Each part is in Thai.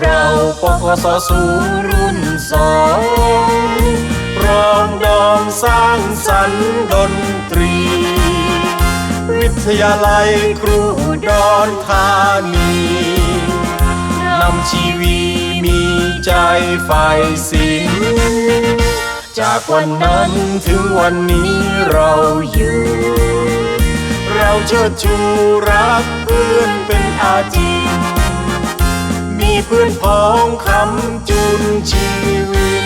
เราปกสสูงรุ่นสองร้องดองสร้างสรรค์ดนตรี วิทยาลัยครูดอุดรธานีนำชีวีมีใจฝ่ายศิลป์จากวันนั้นถึงวันนี้เราอยู่ เราเชิดชูรักเพื่อนเป็นอาจี เพื่อนพ้องคำจุนชีวิต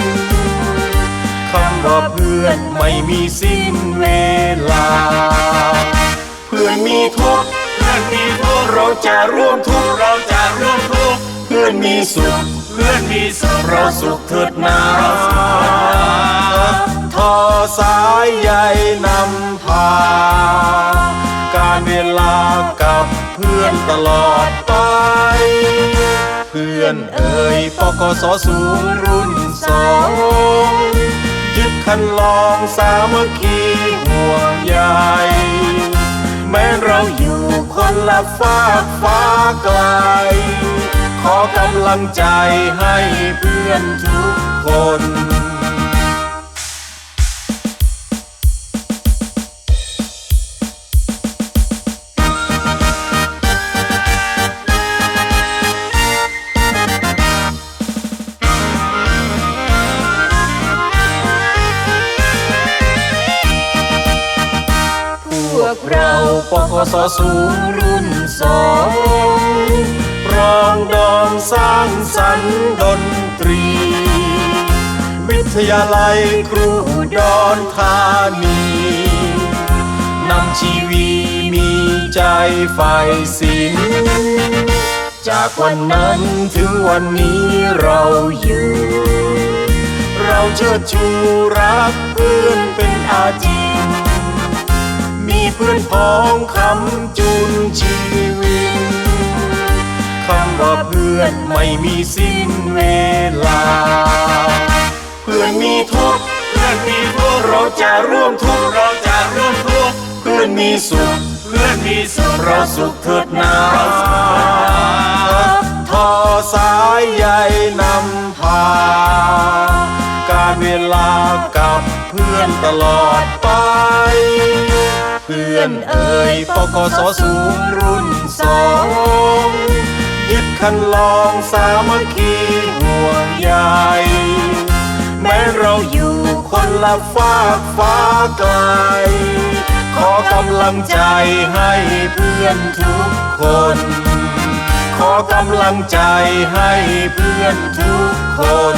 คำว่าเพื่อนไม่มีสิ้นเวลา เพื่อนมีทุกข์เพื่อนมีทุกข์เราจะร่วมทุกข์เราจะร่วมทุกข์เพื่อนมีสุขเพื่อนมีสุขเราสุขเถิดนาทอสายใยนำพา การเวลากับเพื่อนตลอดไป พื่อนเอ่ยปกสสูงรุ่นสองยึดคันลองสามัคคีห่วงใยแม้เราอยู่คนละฝากฟ้าไกล ขอกำลังใจให้เพื่อนทุกคน กเราปกสสูงรุ่นสองร้องดองสร้างสรรค์ดนตรี วิทยาลัยครูดอุดรธานีนำชีวีมีใจฝ่ายศิลจากวันนั้นถึงวันนี้เราอยู่ เราเชิดชูรักเพื่อนเป็นอาจินมี เพื่อนพ้องคำจุนชีวิตคำว่าเพื่อนไม่มีสิ้นเวลา เพื่อนมีทุกเพื่อนมีทุกเราจะร่วมทุกเราจะร่วมทุกเพื่อนมีสุข เพื่อนมีสุขเราสุขเถิดนาทอสายใยนำพา การเวลากับเพื่อนตลอดไป เพื่อนเอ่ยปกสสูงรุ่นสองยึดคันลองสามัคคีห่วงใยแม้เราอยู่คนละฝากฟ้าไกล ขอกำลังใจให้เพื่อนทุกคน ขอกำลังใจให้เพื่อนทุกคน